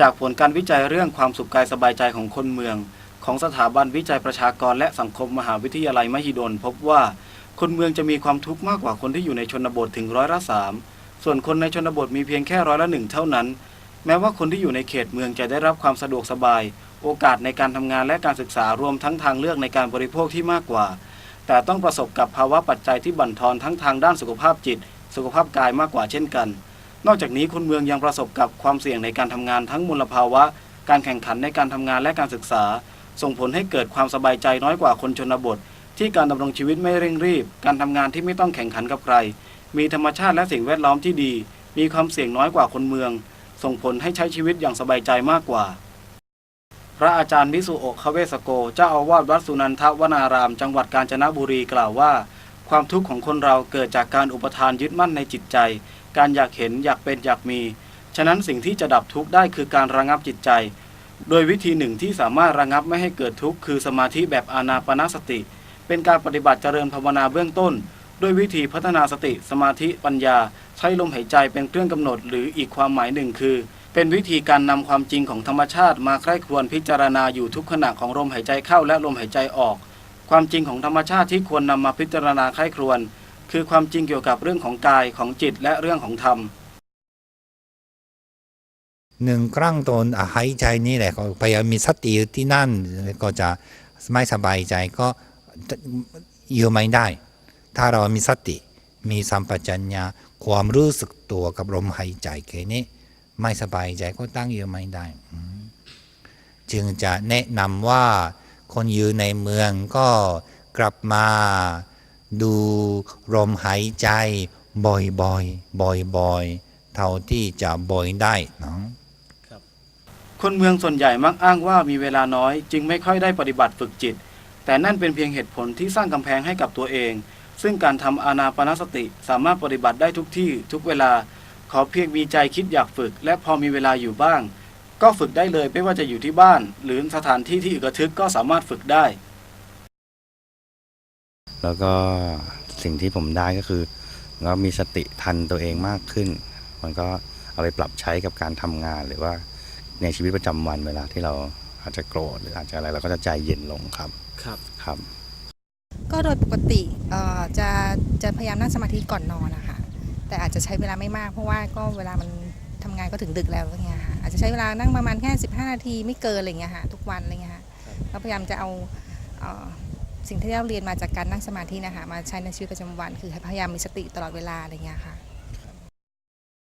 จากผลการวิจัยเรื่องความสุขกายสบายใจของคนเมือง ของสถาบันวิจัยประชากรและสังคมมหาวิทยาลัยมหิดล พบว่าคนเมืองจะมีความทุกข์มากกว่าคนที่อยู่ในชนบทถึงร้อยละสามส่วนคนในชนบทมีเพียงแค่ร้อยละหนึ่งเท่านั้น แม้ว่าคนที่อยู่ในเขตเมืองจะได้รับความสะดวกสบาย โอกาสในการทำงานและการศึกษารวมทั้งทางเลือกในการบริโภคที่มากกว่า แต่ต้องประสบกับภาวะปัจจัยที่บั่นทอนทั้งทางด้านสุขภาพจิต สุขภาพกายมากกว่าเช่นกัน นอกจากนี้คนเมืองยังประสบกับความเสี่ยงในการทำงานทั้งมลภาวะ การแข่งขันในการทำงานและการศึกษา ส่งผลให้เกิดความสบายใจน้อยกว่าคนชนบท ที่การดำรงชีวิตไม่เร่งรีบ การทำงานที่ไม่ต้องแข่งขันกับใคร มีธรรมชาติและสิ่งแวดล้อมที่ดี มีความเสี่ยงน้อยกว่าคนเมือง ส่งผลให้ใช้ชีวิตอย่างสบายใจมากกว่า พระอาจารย์วิสุโอะคเวสโก เจ้าอาวาสวัดสุนันทวนาราม จังหวัดกาญจนบุรีกล่าวว่า ความทุกข์ของคนเราเกิดจากการอุปทานยึดมั่นในจิตใจ การอยากเห็นอยากเป็นอยากมี ฉะนั้นสิ่งที่จะดับทุกข์ได้คือการระงับจิตใจ โดยวิธีหนึ่งที่สามารถระงับไม่ให้เกิดทุกข์คือสมาธิแบบอานาปนาสติ เป็นการปฏิบัติเจริญภาวนาเบื้องต้น ด้วยวิธีพัฒนาสติ สมาธิปัญญา ใช้ลมหายใจเป็นเครื่องกำหนด หรืออีกความหมายหนึ่งคือ เป็นวิธีการนำความจริงของธรรมชาติมาใคร่ครวญพิจารณาอยู่ทุกขณะของลมหายใจเข้าและลมหายใจออก ความจริงของธรรมชาติที่ควรนำมาพิจารณาใคร่ครวญคือความจริงเกี่ยวกับเรื่องของกายของจิตและเรื่องของธรรมหนึ่งครั้งตนอะหายใจนี่แหละก็พยายามมีสติอยู่ที่นั่นก็จะไม่สบายใจก็อยู่ไม่ได้ ถ้าเรามีสติ มีสัมปชัญญะความรู้สึกตัวกับลมหายใจแค่นี้ไม่สบายใจก็ตั้งอยู่ไม่ได้ จึงจะแนะนำว่า คนอยู่ในเมืองก็กลับมาดูลมหายใจบ่อยๆบ่อยๆเท่าที่จะบ่อยได้นะคนเมืองส่วนใหญ่มักอ้างว่ามีเวลาน้อย จึงไม่ค่อยได้ปฏิบัติฝึกจิต แต่นั่นเป็นเพียงเหตุผลที่สร้างกำแพงให้กับตัวเอง ซึ่งการทำอานาปานสติสามารถปฏิบัติได้ทุกที่ทุกเวลา ขอเพียงมีใจคิดอยากฝึก และพอมีเวลาอยู่บ้าง ก็ฝึกได้เลยไม่ว่าจะอยู่ที่บ้าน หรือสถานที่ที่อึกระทึกก็สามารถฝึกได้ แล้วก็สิ่งที่ผมได้ก็คือเรามีสติทันตัวเองมากขึ้น มันก็เอาไปปรับใช้กับการทำงานหรือว่าในชีวิตประจำวันเวลาที่เราอาจจะโกรธหรืออาจจะอะไรเราก็จะใจเย็นลงครับครับครับ ก็โดยปกติเอ่อจะจะพยายามนั่งสมาธิก่อนนอนนะคะแต่อาจจะใช้เวลาไม่มากเพราะว่าก็เวลามัน ทำงานก็ถึงดึกแล้วอะไรเงี้ยค่ะอาจจะใช้เวลานั่งประมาณแค่ 15 นาทีไม่เกินอะไรเงี้ยค่ะทุกวันอะไรเงี้ยค่ะก็พยายามจะเอาเอ่อสิ่งที่เราเรียนมาจากการนั่งสมาธินะคะมาใช้ในชีวิตประจำวัน คือพยายามมีสติตลอดเวลาอะไรเงี้ยค่ะ